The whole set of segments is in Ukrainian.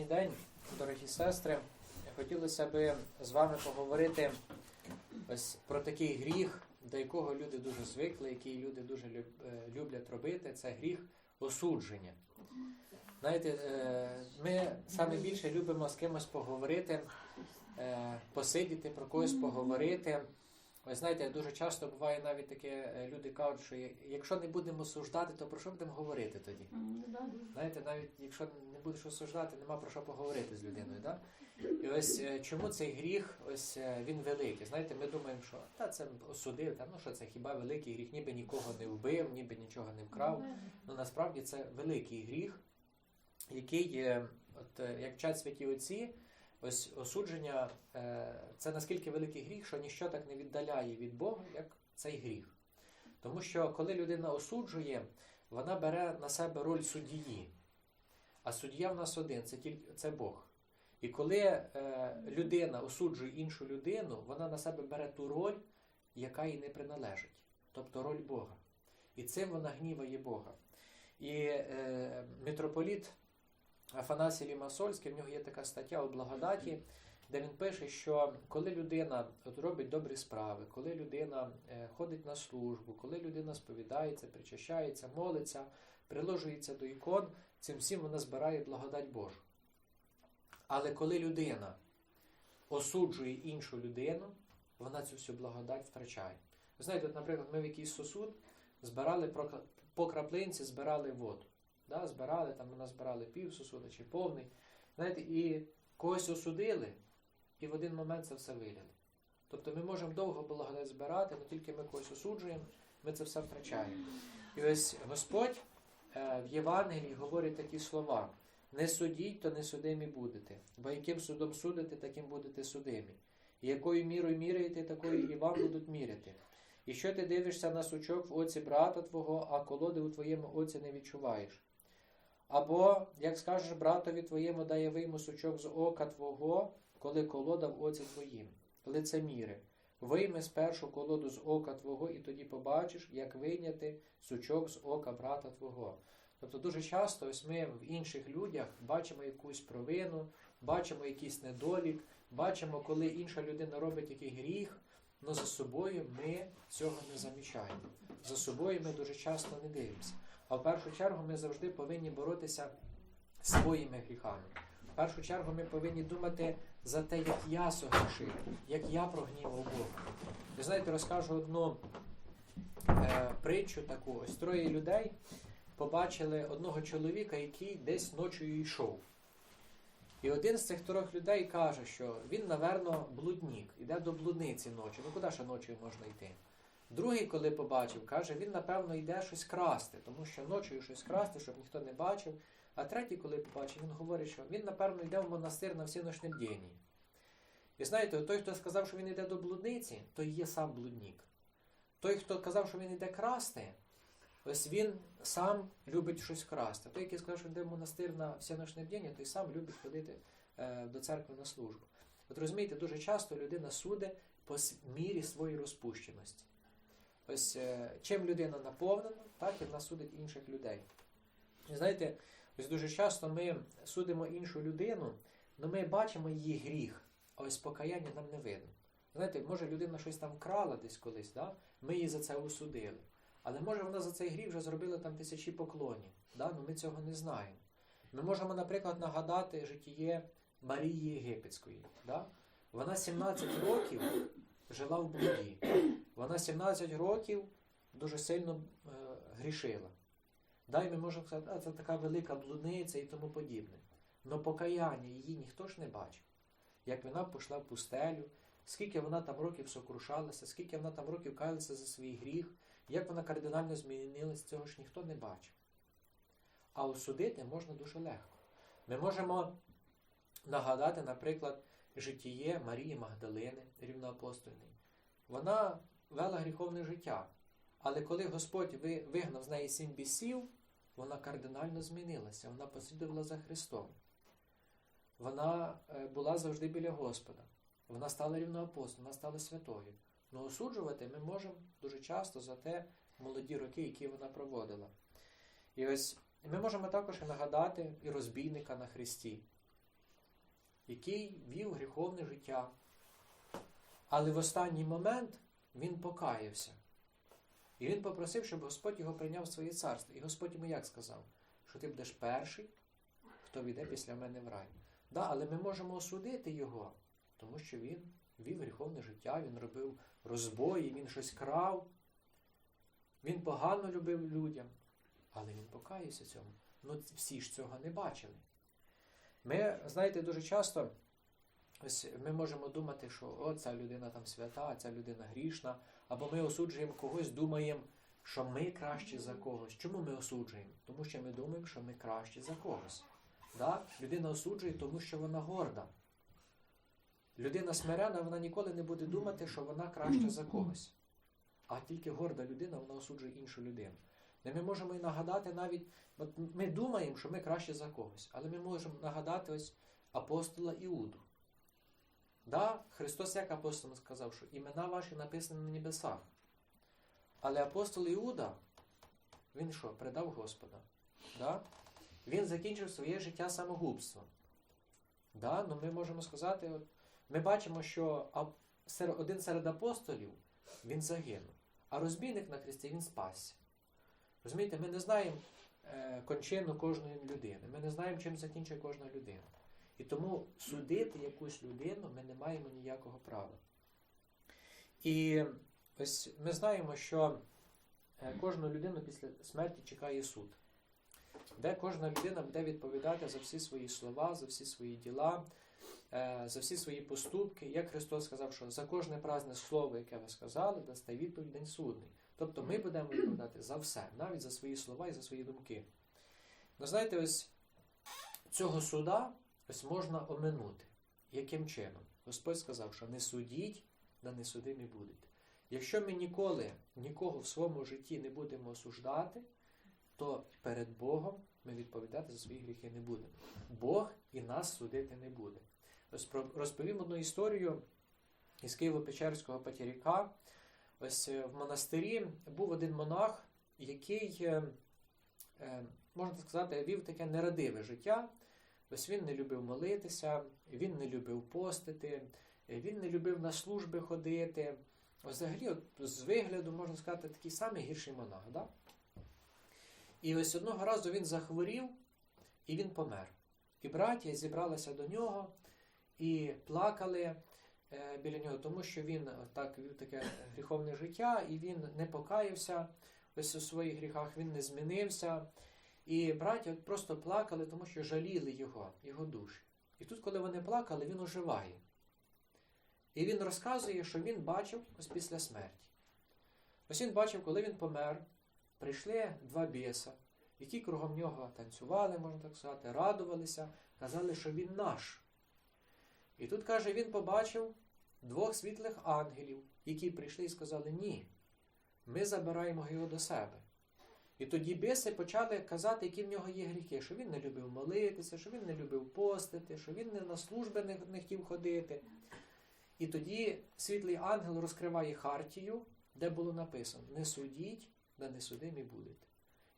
сьогоднішній день, дорогі сестри, хотілося би з вами поговорити ось про такий гріх, до якого люди дуже звикли, який люди дуже е, люблять робити. Це гріх осудження. Знаєте, е, ми саме більше любимо з кимось поговорити, е, посидіти, про когось поговорити. Ось знаєте, дуже часто буває навіть таке, е, люди кажуть, що якщо не будемо осуждати, то про що будемо говорити тоді? Знаєте, навіть якщо не будеш осуждати, нема про що поговорити з людиною. Да? І ось е, чому цей гріх, ось е, він великий. Знаєте, ми думаємо, що та це осудив, та ну що це хіба великий гріх, ніби нікого не вбив, ніби нічого не вкрав. Ну насправді це великий гріх, який, от як вчать святі отці, ось осудження е, це наскільки великий гріх, що ніщо так не віддаляє від Бога, як цей гріх. Тому що коли людина осуджує, вона бере на себе роль суддії. А суддя в нас один це тільки це Бог. І коли е, людина осуджує іншу людину, вона на себе бере ту роль, яка їй не приналежить, тобто роль Бога. І цим вона гніває Бога. І е, митрополіт Афанасій Лімасольський, в нього є така стаття у благодаті, де він пише, що коли людина робить добрі справи, коли людина е, ходить на службу, коли людина сповідається, причащається, молиться, приложується до ікон, цим всім вона збирає благодать Божу. Але коли людина осуджує іншу людину, вона цю всю благодать втрачає. Ви знаєте, наприклад, ми в якийсь сосуд збирали по краплинці, збирали воду. Да? Збирали, там ми назбирали пів сосуда чи повний. Знаєте, і когось осудили, і в один момент це все вилили. Тобто ми можемо довго благодать збирати, але тільки ми когось осуджуємо, ми це все втрачаємо. І ось Господь е, в Євангелії говорить такі слова: не судіть, то не судимі будете, бо яким судом судите, таким будете судимі. І якою мірою міряєте, такою і вам будуть міряти. І що ти дивишся на сучок в оці брата твого, а колоди у твоєму оці не відчуваєш? Або, як скажеш братові твоєму, дає вийму сучок з ока твого, коли колода в оці твоїм. Лицеміри, вийми спершу колоду з ока твого, і тоді побачиш, як вийняти сучок з ока брата твого. Тобто дуже часто ось ми в інших людях бачимо якусь провину, бачимо якийсь недолік, бачимо, коли інша людина робить який гріх, але за собою ми цього не замічаємо. За собою ми дуже часто не дивимося. А в першу чергу ми завжди повинні боротися своїми гріхами. В першу чергу ми повинні думати за те, як я согрішив, як я прогнівав Бога. Ви знаєте, розкажу одну е, притчу таку. Ось троє людей побачили одного чоловіка, який десь ночою йшов. І один з цих трьох людей каже, що він, напевно, блудник, іде до блудниці ночі. Ну куди ще ночі можна йти? Другий, коли побачив, каже, він, напевно, йде щось красти, тому що ночою щось красти, щоб ніхто не бачив. А третій, коли побачив, він говорить, що він, напевно, йде в монастир на всіночне бдінні. І знаєте, той, хто сказав, що він йде до блудниці, той є сам блудник. Той, хто казав, що він йде красти, ось він сам любить щось красти. Той, який сказав, що йде в монастир на всіночне бдіння, той сам любить ходити е, до церкви на службу. От розумієте, дуже часто людина судить по мірі своєї розпущеності. Ось е, чим людина наповнена, так і вона судить інших людей. І знаєте, ось дуже часто ми судимо іншу людину, але ми бачимо її гріх, а ось покаяння нам не видно. Знаєте, може людина щось там крала десь колись, да? ми її за це осудили. Але може вона за цей гріх вже зробила там тисячі поклонів. Да? Ну, ми цього не знаємо. Ми можемо, наприклад, нагадати житіє Марії Єгипетської. Да? Вона 17 років жила в блуді. Вона 17 років дуже сильно е, грішила. Да, і ми можемо сказати, а це така велика блудниця і тому подібне. Но покаяння її ніхто ж не бачив. Як вона пішла в пустелю, скільки вона там років сокрушалася, скільки вона там років каялася за свій гріх, як вона кардинально змінилась, цього ж ніхто не бачив. А осудити можна дуже легко. Ми можемо нагадати, наприклад, житіє Марії Магдалини, рівноапостольної. Вона вела гріховне життя. Але коли Господь вигнав з неї сім бісів, вона кардинально змінилася. Вона послідувала за Христом. Вона е, була завжди біля Господа. Вона стала рівноапостолом, вона стала святою. Ну осуджувати ми можемо дуже часто за те молоді роки, які вона проводила. І ось ми можемо також нагадати і розбійника на Христі. який вів гріховне життя. Але в останній момент він покаявся. І він попросив, щоб Господь його прийняв в своє царство. І Господь йому як сказав, що ти будеш перший, хто війде після мене в рай. Да, але ми можемо осудити його, тому що він вів гріховне життя, він робив розбої, він щось крав. Він погано любив людям, але він покаявся цьому. Ну, всі ж цього не бачили. Ми, знаєте, дуже часто ось ми можемо думати, що о, ця людина там свята, ця людина грішна, або ми осуджуємо когось, думаємо, що ми кращі за когось. Чому ми осуджуємо? Тому що ми думаємо, що ми кращі за когось. Да? Людина осуджує, тому що вона горда. Людина смирена, вона ніколи не буде думати, що вона краща за когось. А тільки горда людина, вона осуджує іншу людину. Де ми можемо і нагадати навіть, от ми думаємо, що ми краще за когось, але ми можемо нагадати ось апостола Іуду. Да, Христос як апостолам сказав, що імена ваші написані на небесах. Але апостол Іуда, він що, предав Господа? Да? Він закінчив своє життя самогубством. Да? Ну, ми можемо сказати, ми бачимо, що один серед апостолів він загинув, а розбійник на хресті він спасся. Розумієте, ми не знаємо е, кончину кожної людини, ми не знаємо, чим закінчує кожна людина. І тому судити якусь людину ми не маємо ніякого права. І ось ми знаємо, що е, кожну людину після смерті чекає суд, де кожна людина буде відповідати за всі свої слова, за всі свої діла, е, за всі свої поступки. Як Христос сказав, що за кожне празне слово, яке ви сказали, дасте відповідь день судний. Тобто ми будемо відповідати за все, навіть за свої слова і за свої думки. Ну, знаєте, ось цього суда ось можна оминути. Яким чином? Господь сказав, що не судіть, да не судимі будете. Якщо ми ніколи нікого в своєму житті не будемо осуждати, то перед Богом ми відповідати за свої гріхи не будемо. Бог і нас судити не буде. Ось розповім одну історію із Києво-Печерського Патіріка. Ось е, в монастирі був один монах, який, е, е, можна сказати, вів таке нерадиве життя. Ось він не любив молитися, він не любив постити, він не любив на служби ходити. Взагалі, от, з вигляду, можна сказати, такий самий гірший монах. Да? І ось одного разу він захворів і він помер. І браття зібралися до нього і плакали. Е, біля нього, тому що він так вів таке гріховне життя, і він не покаявся ось у своїх гріхах, він не змінився. І браття просто плакали, тому що жаліли його, його душі. І тут, коли вони плакали, він оживає. І він розказує, що він бачив ось після смерті. Ось він бачив, коли він помер, прийшли два біса, які кругом нього танцювали, можна так сказати, радувалися, казали, що він наш. І тут каже, він побачив двох світлих ангелів, які прийшли і сказали, ні, ми забираємо його до себе. І тоді біси почали казати, які в нього є гріхи, що він не любив молитися, що він не любив постити, що він не на служби не, не хотів ходити. І тоді світлий ангел розкриває Хартію, де було написано: Не судіть, да не судимі будете.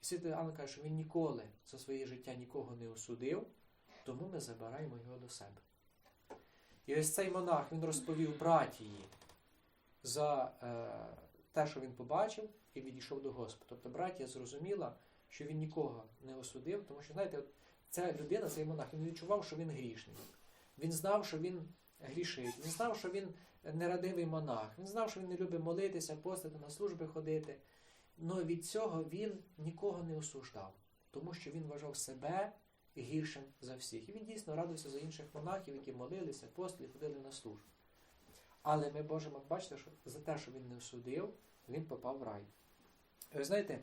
І світлий ангел каже, що він ніколи за своє життя нікого не осудив, тому ми забираємо його до себе. І ось цей монах він розповів братії за е, те, що він побачив, і відійшов до Господа. Тобто братія зрозуміла, що він нікого не осудив, тому що, знаєте, от ця людина, цей монах, він відчував, що він грішний. Він знав, що він грішить, він знав, що він нерадивий монах, він знав, що він не любить молитися, постити, на служби ходити. Але від цього він нікого не осуждав, тому що він вважав себе гіршим за всіх. І він дійсно радився за інших монахів, які молилися, постили, ходили на службу. Але ми можемо бачити, що за те, що він не осудив, він попав в рай. Ви знаєте,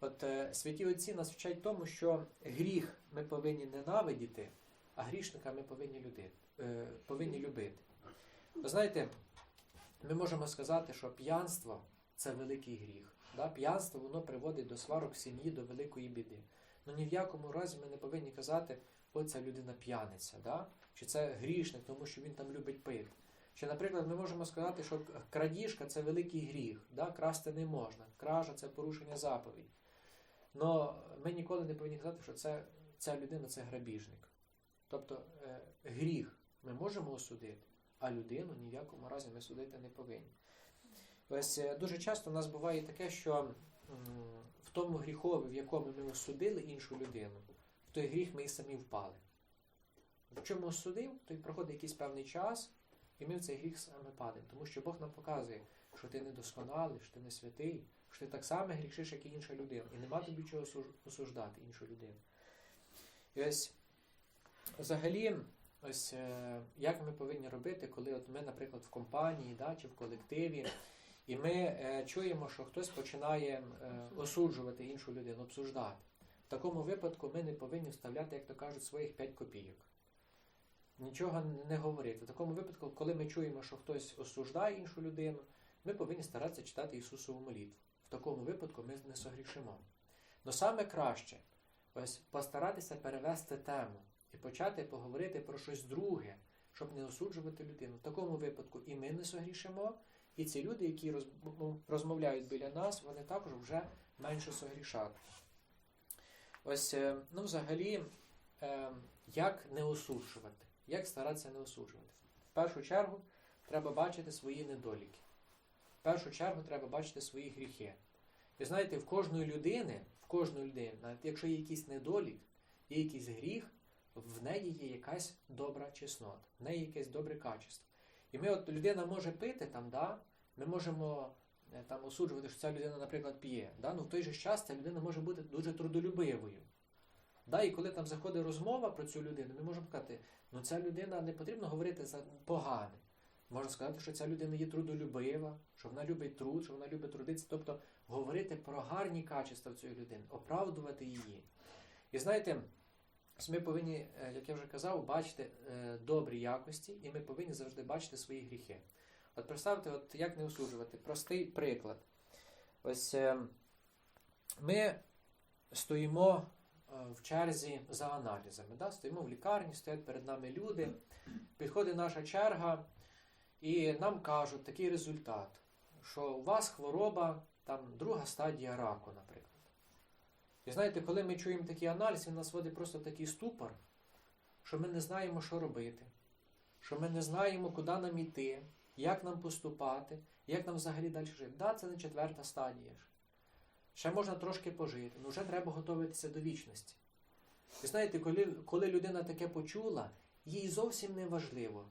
от е, святі отці нас вчать тому, що гріх ми повинні ненавидіти, а грішника ми повинні, люди, е, повинні любити. Ви знаєте, ми можемо сказати, що п'янство це великий гріх. Да? П'янство воно приводить до сварок сім'ї, до великої біди. Ну ні в якому разі ми не повинні казати, о, ця людина п'яниця, да? чи це грішник, тому що він там любить пити. Чи, наприклад, ми можемо сказати, що крадіжка це великий гріх, да? красти не можна, кража це порушення заповідь. Але ми ніколи не повинні казати, що це, ця людина це грабіжник. Тобто е, гріх ми можемо осудити, а людину ні в якому разі ми судити не повинні. Ось е, дуже часто у нас буває таке, що в тому гріхові, в якому ми осудили іншу людину, в той гріх ми і самі впали. В чому осудив, то проходить якийсь певний час, і ми в цей гріх саме падаємо. Тому що Бог нам показує, що ти недосконалий, що ти не святий, що ти так само грішиш, як і інша людина. І нема тобі чого осуждати іншу людину. І ось взагалі, ось е, як ми повинні робити, коли от ми, наприклад, в компанії да, чи в колективі, і ми е, чуємо, що хтось починає е, осуджувати іншу людину, обсуждати. В такому випадку ми не повинні вставляти, як то кажуть, своїх 5 копійок. Нічого не говорити. В такому випадку, коли ми чуємо, що хтось осуждає іншу людину, ми повинні старатися читати Ісусову молитву. В такому випадку ми не согрішимо. Но саме краще ось постаратися перевести тему і почати поговорити про щось друге, щоб не осуджувати людину. В такому випадку і ми не согрішимо, і ці люди, які ну, розмовляють біля нас, вони також вже менше согрішать. Ось, е, ну, взагалі, е, як не осуджувати, як старатися не осуджувати. В першу чергу треба бачити свої недоліки. В першу чергу треба бачити свої гріхи. Ви знаєте, в кожної людини, в кожної людини, навіть якщо є якийсь недолік, є якийсь гріх, в неї є якась добра чеснота, в неї якесь добре качество. І ми, от людина може пити там, да, ми можемо е, там осуджувати, що ця людина, наприклад, п'є. Да? Ну, в той же час ця людина може бути дуже трудолюбивою. Да? І коли там заходить розмова про цю людину, ми можемо сказати, ну ця людина не потрібно говорити за погане. Можна сказати, що ця людина є трудолюбива, що вона любить труд, що вона любить трудитися, тобто говорити про гарні качества цієї людини, оправдувати її. І знаєте, ми повинні, е, як я вже казав, бачити е, добрі якості, і ми повинні завжди бачити свої гріхи. От представте, от як не осуджувати. Простий приклад. Ось е, ми стоїмо в черзі за аналізами. Да? Стоїмо в лікарні, стоять перед нами люди, підходить наша черга, і нам кажуть такий результат, що у вас хвороба, там друга стадія раку, наприклад. І знаєте, коли ми чуємо такий аналіз, він нас вводить просто такий ступор, що ми не знаємо, що робити, що ми не знаємо, куди нам йти, як нам поступати, як нам взагалі далі жити. Да, це не четверта стадія. Ще можна трошки пожити, але вже треба готуватися до вічності. Ви знаєте, коли, коли людина таке почула, їй зовсім не важливо,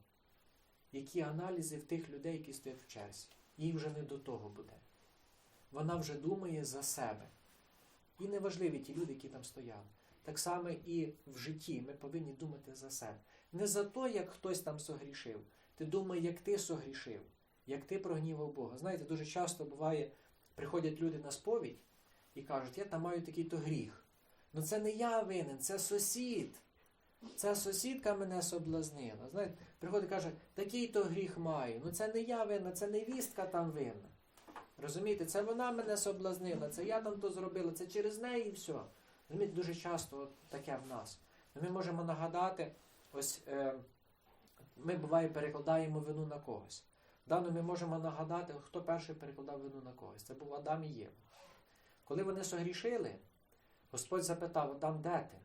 які аналізи в тих людей, які стоять в черзі. Їй вже не до того буде. Вона вже думає за себе. І не важливі ті люди, які там стояли. Так само і в житті ми повинні думати за себе. Не за те, як хтось там согрішив. Ти думай, як ти согрішив, як ти прогнівав Бога. Знаєте, дуже часто буває, приходять люди на сповідь і кажуть, я там маю такий-то гріх. Ну це не я винен, це сусід. Ця сусідка мене соблазнила. Знаєте, приходить і каже, такий-то гріх маю. Ну це не я винна, це невістка там винна. Розумієте, це вона мене соблазнила, це я там то зробила, це через неї і все. Розумієте, дуже часто таке в нас. Ми можемо нагадати, ось е, ми буває перекладаємо вину на когось. Дано ми можемо нагадати, хто перший перекладав вину на когось. Це був Адам і Єва. Коли вони согрішили, Господь запитав, Адам, де ти?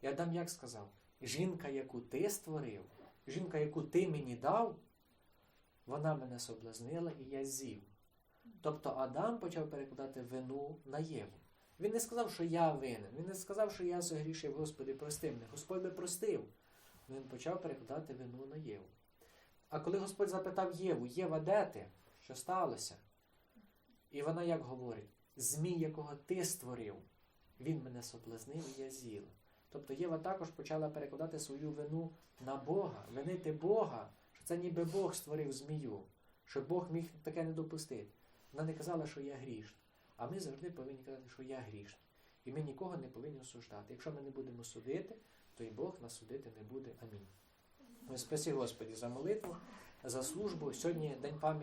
І Адам як сказав? Жінка, яку ти створив, жінка, яку ти мені дав, вона мене соблазнила і я з'їв. Тобто Адам почав перекладати вину на Єву. Він не сказав, що я винен. Він не сказав, що я согрішив, Господи, прости мене. Господь би простив. Він почав перекладати вину на Єву. А коли Господь запитав Єву, Єва, де ти? Що сталося? І вона як говорить: Змій, якого ти створив, він мене соблазнив і я з'їла. Тобто Єва також почала перекладати свою вину на Бога, винити Бога, що це ніби Бог створив змію, що Бог міг таке не допустити. Вона не казала, що я грішна. А ми завжди повинні казати, що я грішна. І ми нікого не повинні осуждати. Якщо ми не будемо судити, то і Бог нас судити не буде. Амінь. Ось Спасі Господі за молитву, за службу. Сьогодні день пам'яті.